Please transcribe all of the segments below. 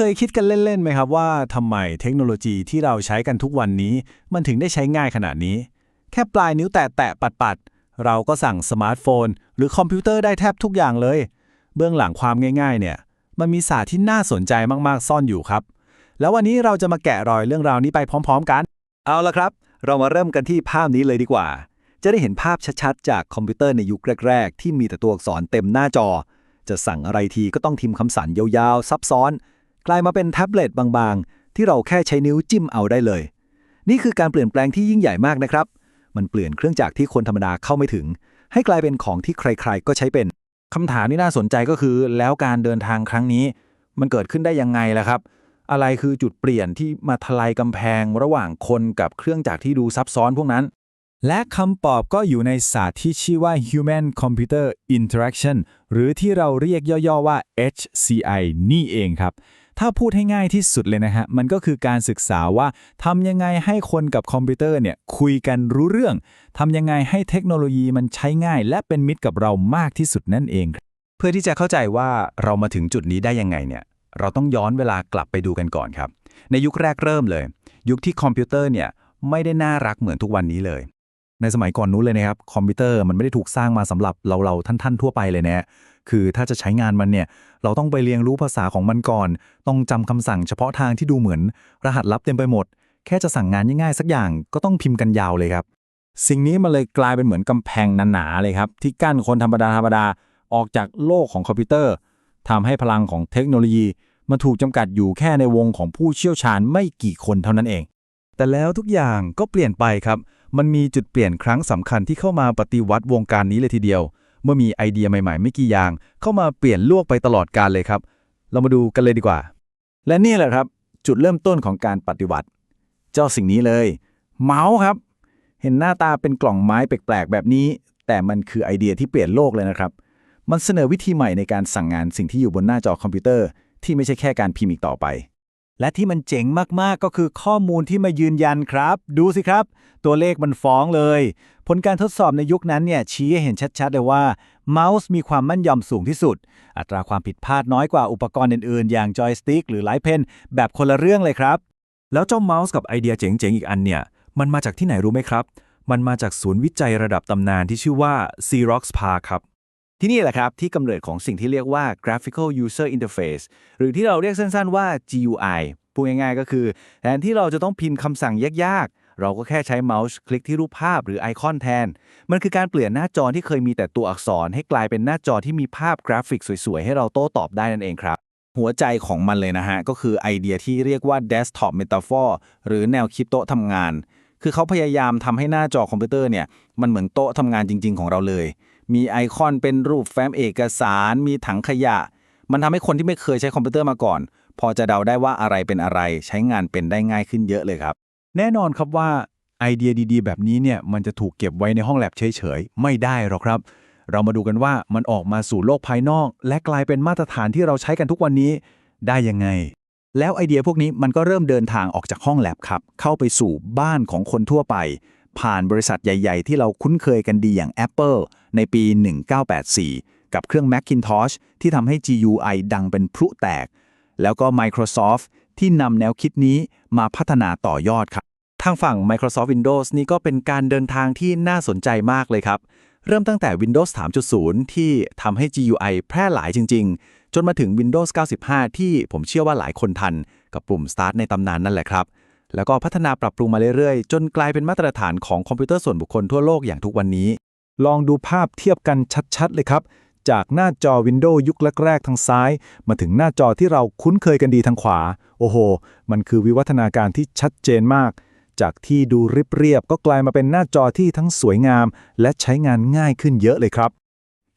เคยคิดกันเล่นๆไหมครับว่าทำไมเทคโนโลยีที่เราใช้กันทุกวันนี้ มันถึงได้ใช้ง่ายขนาดนี้ แค่ปลายนิ้วแตะๆปัดๆเราก็สั่งสมาร์ทโฟน หรือคอมพิวเตอร์ได้แทบทุกอย่างเลย เบื้องหลังความง่ายๆ เนี่ย มันมีศาสตร์ที่น่าสนใจมากๆ ซ่อนอยู่ครับ แล้ววันนี้เราจะมาแกะรอยเรื่องราวนี้ไปพร้อม ๆ กัน เอาละครับ เรามาเริ่มกันที่ภาพนี้เลยดีกว่า จะได้เห็นภาพชัดๆ จากคอมพิวเตอร์ในยุคแรก ๆ ที่มีแต่ตัวอักษรเต็มหน้าจอ จะสั่งอะไรทีก็ต้องทิมคำสั่งยาวๆ ซับซ้อน กลายมาเป็นแท็บเล็ตบางๆ ที่เราแค่ใช้นิ้วจิ้มเอาได้เลย นี่คือการเปลี่ยนแปลงที่ยิ่งใหญ่มากนะครับ มันเปลี่ยนเครื่องจักรที่คนธรรมดาเข้าไม่ถึง ให้กลายเป็นของที่ใคร ๆ ก็ใช้เป็นคำถามที่น่าสนใจก็คือ แล้วการเดินทางครั้งนี้ มันเกิดขึ้นได้ยังไงล่ะครับ อะไรคือจุดเปลี่ยนที่มาทลายกำแพงระหว่างคนกับเครื่องจักรที่ดูซับซ้อนพวกนั้น และคำตอบก็อยู่ในศาสตร์ที่ชื่อว่า Human Computer Interaction หรือที่เราเรียกย่อๆว่า HCI นี่เองครับ ถ้าพูดให้ง่ายที่สุดเลยนะฮะ มันก็คือการศึกษาว่าทำยังไงให้คนกับคอมพิวเตอร์เนี่ยคุยกันรู้เรื่องทำยังไงให้เทคโนโลยีมันใช้ง่าย และเป็นมิตรกับเรามากที่สุดนั่นเองครับเพื่อที่จะเข้าใจว่าเรามาถึงจุดนี้ได้ยังไงเนี่ย เราต้องย้อนเวลากลับไปดูกันก่อนครับ ในยุคแรกเริ่มเลย ยุคที่คอมพิวเตอร์เนี่ยไม่ได้น่ารักเหมือนทุกวันนี้เลย ในสมัยก่อนนู้นเลยนะครับ คอมพิวเตอร์มันไม่ได้ถูกสร้างมาสำหรับเราเราท่านๆทั่วไปเลยนะคือถ้าจะใช้งานมันเนี่ย เราต้องไปเรียนรู้ภาษาของมันก่อน ต้องจำคำสั่งเฉพาะทางที่ดูเหมือน รหัสลับเต็มไปหมด แค่จะสั่งงานง่ายๆสักอย่างก็ต้องพิมพ์กันยาวเลยครับ สิ่งนี้มันเลยกลายเป็นเหมือนกำแพงหนาๆเลยครับ ที่กั้นคนธรรมดาธรรมดาออกจากโลกของคอมพิวเตอร์ทำให้พลังของเทคโนโลยีมันถูกจำกัดอยู่แค่ในวงของผู้เชี่ยวชาญไม่กี่คนเท่านั้นเอง แต่แล้วทุกอย่างก็เปลี่ยนไปครับ มันมีจุดเปลี่ยนครั้งสำคัญที่เข้ามาปฏิวัติวงการนี้เลยทีเดียว เมื่อมีไอเดียใหม่ๆ ไม่กี่อย่าง เข้ามาเปลี่ยนโลกไปตลอดกาลเลยครับ เรามาดูกันเลยดีกว่า และนี่แหละครับ จุดเริ่มต้นของการปฏิวัติ เจ้าสิ่งนี้เลย เมาส์ครับ เห็นหน้าตาเป็นกล่องไม้แปลกๆแบบนี้ แต่มันคือไอเดียที่เปลี่ยนโลกเลยนะครับ มันเสนอวิธีใหม่ในการสั่งงานสิ่งที่อยู่บนหน้าจอคอมพิวเตอร์ที่ไม่ใช่แค่การพิมพ์อีกต่อไป และที่มันเจ๋งมาก ๆ ก็คือข้อมูลที่มายืนยันครับ ดูสิครับ ตัวเลขมันฟ้องเลย ผลการทดสอบในยุคนั้นเนี่ยชี้ให้เห็นชัด ๆ เลยว่าเมาส์มีความมั่นยำสูงที่สุด อัตราความผิดพลาดน้อยกว่าอุปกรณ์อื่น ๆ อย่างจอยสติ๊กหรือไลท์เพนแบบคนละเรื่องเลยครับ แล้วเจ้าเมาส์กับไอเดียเจ๋ง ๆ อีกอันเนี่ยมันมาจากที่ไหนรู้ไหมครับ มันมาจากศูนย์วิจัยระดับตำนานที่ชื่อว่า Xerox PARC ครับ ที่นี่แหละครับ ที่กำเนิดของสิ่งที่เรียกว่า graphical user interface หรือที่เราเรียกสั้นๆว่า GUI พูดง่ายๆก็คือ แทนที่เราจะต้องพิมพ์คำสั่งยากๆ เราก็แค่ใช้เมาส์คลิกที่รูปภาพหรือไอคอนแทน มันคือการเปลี่ยนหน้าจอที่เคยมีแต่ตัวอักษร ให้กลายเป็นหน้าจอที่มีภาพกราฟิกสวยๆ ให้เราโต้ตอบได้นั่นเองครับ หัวใจของมันเลยนะฮะ ก็คือไอเดียที่เรียกว่า desktop metaphor หรือแนวคิดโต๊ะทำงาน คือเขาพยายามทำให้หน้าจอคอมพิวเตอร์เนี่ยมันเหมือนโต๊ะทำงานจริง ๆ ของเราเลย มีไอคอนเป็นรูปแฟ้มเอกสาร มีถังขยะ มันทำให้คนที่ไม่เคยใช้คอมพิวเตอร์มาก่อน พอจะเดาได้ว่าอะไรเป็นอะไร ใช้งานเป็นได้ง่ายขึ้นเยอะเลยครับ แน่นอนครับว่าไอเดียดีๆ แบบนี้เนี่ยมันจะถูกเก็บไว้ในห้องแลบเฉยๆ ไม่ได้หรอกครับ เรามาดูกันว่ามันออกมาสู่โลกภายนอก และกลายเป็นมาตรฐานที่เราใช้กันทุกวันนี้ได้ยังไง แล้วไอเดียพวกนี้มันก็เริ่มเดินทางออกจากห้องแลบครับ เข้าไปสู่บ้านของคนทั่วไป ผ่านบริษัทใหญ่ ๆ ที่เราคุ้นเคยกันดีอย่าง Apple ในปี 1984 กับเครื่อง Macintosh ที่ทำให้ GUI ดังเป็นพลุแตก แล้วก็ Microsoft ที่นำแนวคิดนี้มาพัฒนาต่อยอดครับ ทางฝั่ง Microsoft Windows นี่ก็เป็นการเดินทางที่น่าสนใจมากเลยครับ เริ่มตั้งแต่ Windows 3.0 ที่ทำให้ GUI แพร่หลายจริง ๆ จนมาถึง Windows 95 ที่ผมเชื่อว่าหลายคนทัน กับปุ่ม Start ในตำนานนั่นแหละครับ แล้วก็พัฒนาปรับปรุงมาเรื่อยๆ จนกลายเป็นมาตรฐานของคอมพิวเตอร์ส่วนบุคคลทั่วโลกอย่างทุกวันนี้ ลองดูภาพเทียบกันชัดๆ เลยครับ จากหน้าจอ Windows ยุคแรกๆ ทางซ้าย มาถึงหน้าจอที่เราคุ้นเคยกันดีทางขวา โอ้โห มันคือวิวัฒนาการที่ชัดเจนมาก จากที่ดูริบเรียบก็กลายมาเป็นหน้าจอที่ทั้งสวยงาม และใช้งานง่ายขึ้นเยอะเลยครับ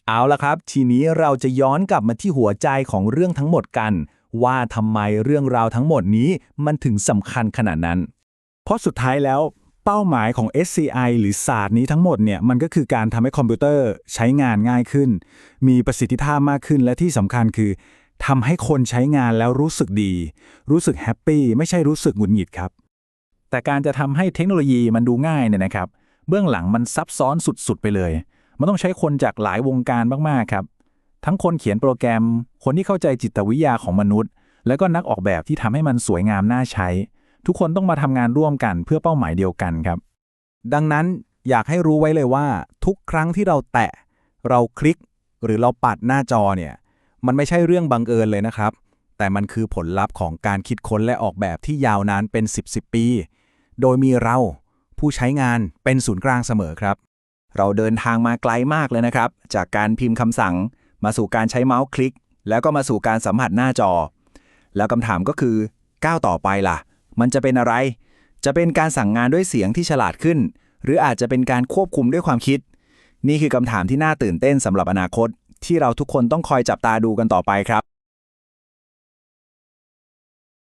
เอาละครับ ทีนี้เราจะย้อนกลับมาที่หัวใจของเรื่องทั้งหมดกัน ว่าทำไมเรื่องราวทั้งหมดนี้มันถึงสำคัญขนาดนั้น เพราะสุดท้ายแล้วเป้าหมายของ SCI หรือศาสตร์นี้ทั้งหมดเนี่ยมันก็คือการทำให้คอมพิวเตอร์ใช้งานง่ายขึ้น มีประสิทธิภาพมากขึ้นและที่สำคัญคือทำให้คนใช้งานแล้วรู้สึกดี รู้สึกแฮปปี้ไม่ใช่รู้สึกหงุดหงิดครับ แต่การจะทำให้เทคโนโลยีมันดูง่ายเนี่ยนะครับ เบื้องหลังมันซับซ้อนสุดๆไปเลย มันต้องใช้คนจากหลายวงการมากๆครับ ทั้งคนเขียนโปรแกรม คนที่เข้าใจจิตวิทยาของมนุษย์ แล้วก็นักออกแบบที่ทำให้มันสวยงามน่าใช้ ทุกคนต้องมาทำงานร่วมกันเพื่อเป้าหมายเดียวกันครับ ดังนั้นอยากให้รู้ไว้เลยว่า ทุกครั้งที่เราแตะ เราคลิก หรือเราปัดหน้าจอเนี่ย มันไม่ใช่เรื่องบังเอิญเลยนะครับ แต่มันคือผลลัพธ์ของการคิดค้นและออกแบบที่ยาวนานเป็น 10 10 ปี โดยมีเราผู้ใช้งานเป็นศูนย์กลางเสมอครับ เราเดินทางมาไกลมากเลยนะครับ จากการพิมพ์คำสั่ง มาสู่การใช้เมาส์คลิก แล้วก็มาสู่การสัมผัสหน้าจอ แล้วคำถามก็คือก้าวต่อไปล่ะ มันจะเป็นอะไร จะเป็นการสั่งงานด้วยเสียงที่ฉลาดขึ้น หรืออาจจะเป็นการควบคุมด้วยความคิด นี่คือคำถามที่น่าตื่นเต้นสำหรับอนาคต ที่เราทุกคนต้องคอยจับตาดูกันต่อไปครับ